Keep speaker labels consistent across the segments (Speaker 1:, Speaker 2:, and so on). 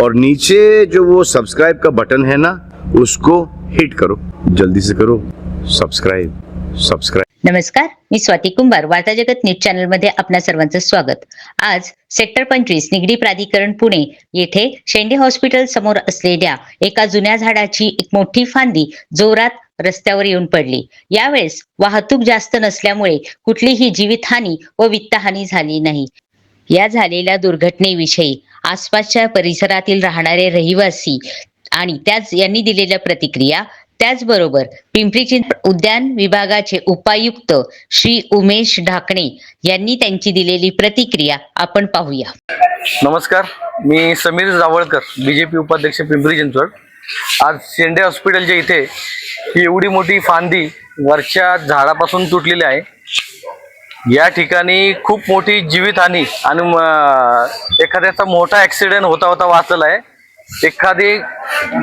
Speaker 1: और नीचे जो वो सब्सक्राइब का बटन है ना उसको हिट करो। जल्दी से करो। सब्सक्राइब सब्सक्राइब
Speaker 2: नमस्कार मी स्वाती कुंभार वार्ता जगत न्यूज चॅनलमध्ये आपणा सर्वांचं स्वागत. आज सेक्टर पंचवीस निगडी प्राधिकरण पुणे येथे शेंडे हॉस्पिटल समोर असलेल्या एका जुन्या झाडाची एक मोठी फांदी जोरात रस्त्यावर येऊन पडली. यावेळेस वाहतूक जास्त नसल्यामुळे कुठलीही जीवितहानी व वित्तहानी झाली नाही. या झालेल्या दुर्घटनेविषयी आसपासच्या परिसरातील राहणारे रहिवासी आणि त्याच यांनी दिलेल्या प्रतिक्रिया त्याचबरोबर पिंपरी चिंचवड उद्यान विभागाचे उपायुक्त श्री उमेश ढाकणे यांनी त्यांची दिलेली प्रतिक्रिया आपण पाहूया.
Speaker 3: नमस्कार मी समीर जावळकर बीजेपी उपाध्यक्ष पिंपरी चिंचवड. आज शेंडे हॉस्पिटलच्या इथे ही एवढी मोठी फांदी वरच्या झाडापासून तुटलेली आहे. या ठिकाणी खूप मोठी जीवितहानी आणि एखाद्याचा मोठा ऍक्सिडेंट होता होता वाचलेला आहे. एखादी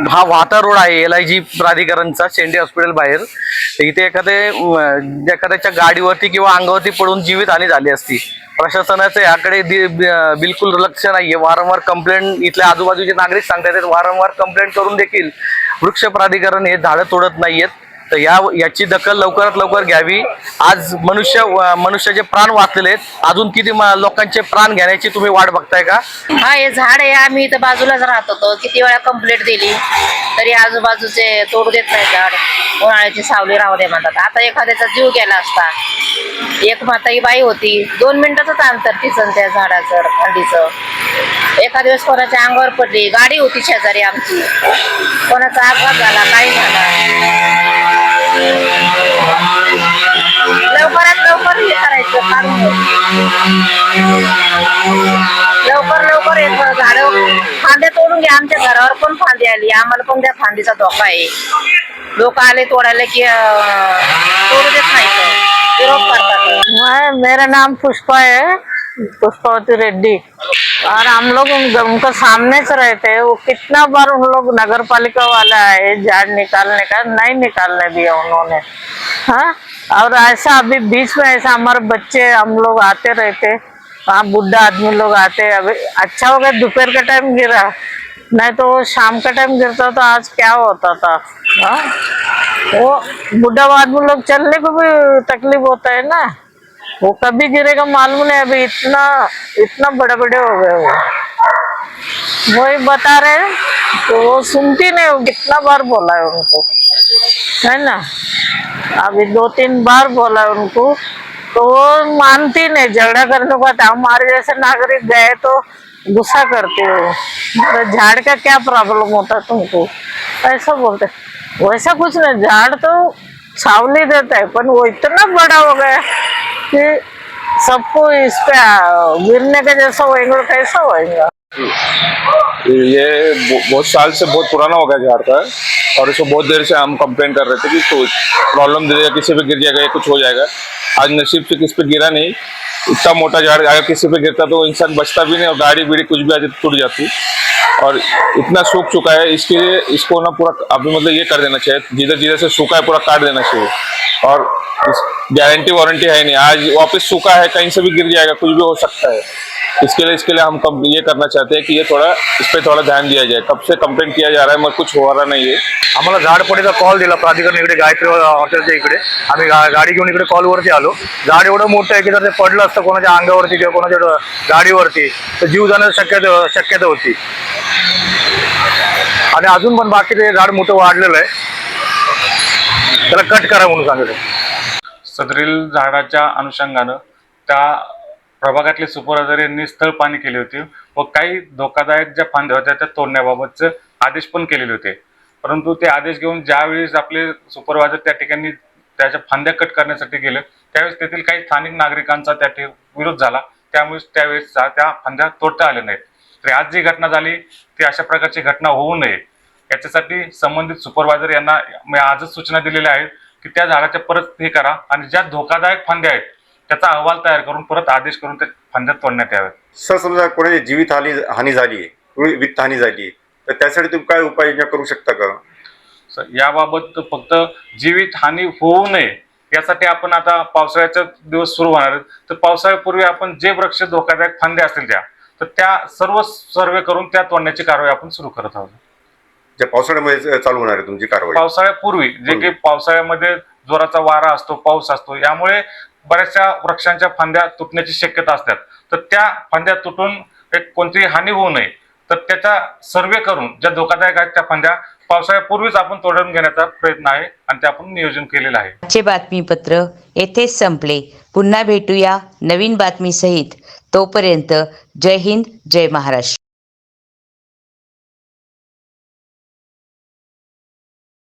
Speaker 3: हा वाहता रोड आहे एल आय जी प्राधिकरणचा शेंडे हॉस्पिटल बाहेर. तर इथे एखादे एखाद्याच्या गाडीवरती किंवा अंगावरती पडून जीवितहानी झाली असती. प्रशासनाचं याकडे दि- बिलकुल लक्ष नाहीये. वारंवार कंप्लेंट इथल्या आजूबाजूचे नागरिक सांगतात वारंवार कंप्लेंट करून देखील वृक्ष प्राधिकरण हे झाडं तोडत नाहीयेत. तर या याची दखल लवकरात लवकर घ्यावी. आज मनुष्य मनुष्याचे प्राण वाचलेले आहेत अजून किती लोकांचे प्राण घेण्याची तुम्ही वाट बघताय का?
Speaker 4: हा हे झाड आहे. आम्ही इथं बाजूलाच राहत होतो. किती वेळा कंप्लेंट दिली. तरी आजूबाजूचे तोडू देत नाही झाड. उन्हाळ्याची सावली राहू दे म्हणतात. आता एखाद्याचा जीव गेला असता. एक म्हाताई बाई होती. दोन मिनिटाचंच अंतर तिचं त्या झाडाचं थंडीचं. एका दिवस कोणाच्या अंगावर पडली. गाडी होती शेजारी आमची. कोणाचा अपघात झाला काही झाला. लवकरात लवकर हे करायचं लवकर लवकर येत झाड फांदे तोडून घ्या आमच्या घरावर पण फांदी आली आम्हाला पण त्या फांदीचा धोका आहे. लोक आले तोडायला की तोडू देत नाही विरोध करतात.
Speaker 5: मेरा नाम पुष्पा है पुष्पावती रेड्डी। और हम लोग उन- उनके सामने से रहते हैं वो कितना बार उन लोग नगर पालिका वाले आए झाड़ निकालने का, नहीं निकालने दिया उन्होंने। हाँ? और ऐसा अभी बीच में ऐसा हमारे बच्चे हम लोग आते रहते। वहाँ बुढ़ा आदमी लोग आते। अभी अच्छा हो गया, दोपहर का टाइम गिरा। नहीं तो शाम का टाइम गिरता तो आज क्या होता था? हाँ? वो बुढ़ा आदमी लोग चलने को भी तकलीफ़ होता है ना। वो कभी गिरेगा मालूम नहीं, अभी इतना इतना बड़े बड़े हो गए वो। वही बता रहे तो वो सुनती नहीं कितना बार बोला है उनको, है ना? अभी दो तीन बार बोला है उनको तो वो मानती नहीं, झगड़ा करने को हमारे जैसे नागरिक गए तो गुस्सा करते हो। तो झाड़ का क्या प्रॉब्लम होता तुमको? ऐसा बोलते वैसा कुछ नहीं, झाड़ तो छावनी देता है, पर वो इतना बड़ा हो गया कि सबको इस पे गिरने का जैसा होएगा कैसा होएगा।
Speaker 6: ये बहु- बहुत साल से बहुत पुराना हो गया झाड़ का, और इसको बहुत देर से हम कंप्लेन कर रहे थे कि कुछ प्रॉब्लम दे देगा किसी पे गिर जाएगा, या कुछ हो जाएगा। आज नसीब से किस पे गिरा नहीं, इतना मोटा झाड़, अगर किसी पे गिरता तो इंसान बचता भी नहीं, और गाड़ी बीड़ी कुछ भी आती तो टूट जाती। और इतना सूख चुका है, इसके लिए इसको ना पूरा, अभी मतलब ये कर देना चाहिए जिधर जिधर से सूखा है, पूरा काट देना चाहिए। और गारंटी वारंटी है नहीं। आज वापस सूखा है, कहीं से भी गिर जाएगा, कुछ भी हो सकता है। इसके लिए इसके लिए हम कम, ये करना चाहते हैं कि ये थोड़ा, इस पे थोड़ा ध्यान दिया जाए। कब से कंप्लेंट किया जा रहा है, मगर कुछ हो रहा नहीं है।
Speaker 3: आम्हाला झाड पडीचा कॉल दिला, प्राधिकरण इकडे, गायत्री हॉटेलच्या इकडे। आम्ही गा- गाडी घेऊन इकडे कॉलवरती आलो। झाड एवढं मोठं आहे की जर ते पडलं असतं कोणाच्या अंगावरती किंवा कोणाच्या डो- गाडीवरती तर जीव जाण्याची शक्यता शक्यता होती। आणि अजून पण बाकी ते झाड मोठं वाढलेलं आहे त्याला कट करा म्हणून सांगितलं
Speaker 7: सदरील झाडाच्या अनुषंगानं त्या प्रभागातले सुपरवायझर यांनी स्थळ पाणी केली होती व काही धोकादायक ज्या फांद्या होत्या त्या तोडण्याबाबतचे आदेश पण केलेले होते. परंतु ते आदेश घेऊन ज्यावेळेस आपले सुपरवायझर त्या ठिकाणी त्याच्या फांद्या कट करण्यासाठी गेले त्यावेळेस तेथील काही स्थानिक नागरिकांचा त्या विरोध झाला. त्यामुळे त्यावेळेस त्या त्या फांद्या तोडता आल्या नाहीत. तर आज जी घटना झाली ती अशा प्रकारची घटना होऊ नये. याच्यासाठी संबंधित सुपरवायझर यांना मी आजच सूचना दिलेल्या आहेत. की त्या झाडाच्या परत हे करा आणि ज्या धोकादायक फांद्या आहेत त्याचा अहवाल तयार करून परत आदेश करून त्या फांद्या तोडण्यात याव्यात.
Speaker 8: सर समजा कोणाची जीवित हानी हानी झाली आहे वित्त हानी झाली आहे तर त्यासाठी तुम्ही काय उपाययोजना करू शकता का?
Speaker 7: याबाबत फक्त जीवित हानी होऊ नये यासाठी आपण आता पावसाळ्याचे दिवस सुरू होणार आहेत तर पावसाळ्यापूर्वी आपण जे वृक्ष धोकादायक फांद्या असतील त्या तर त्या सर्व सर्वे करून त्या तोडण्याची कारवाई आपण सुरू करत आहोत.
Speaker 8: ज्या पावसाळ्यामध्ये चालू होणार आहे तुमची कारवाई?
Speaker 7: पावसाळ्यापूर्वी जे की पावसाळ्यामध्ये जोराचा वारा असतो पाऊस असतो यामुळे बऱ्याचशा वृक्षांच्या फांद्या तुटण्याची शक्यता असतात. तर त्या फांद्या तुटून एक कोणतीही हानी होऊ नये. तर त्याचा सर्वे करून ज्या धोकादायक आहेत त्या फांद्या पावसाळ्यापूर्वीच आपण तोडून घेण्याचा प्रयत्न आहे आणि ते आपण नियोजन केलेलं आहे.
Speaker 2: आजचे बातमीपत्र येथेच संपले. पुन्हा भेटूया नवीन बातमीसहित. तोपर्यंत जय हिंद जय महाराष्ट्र.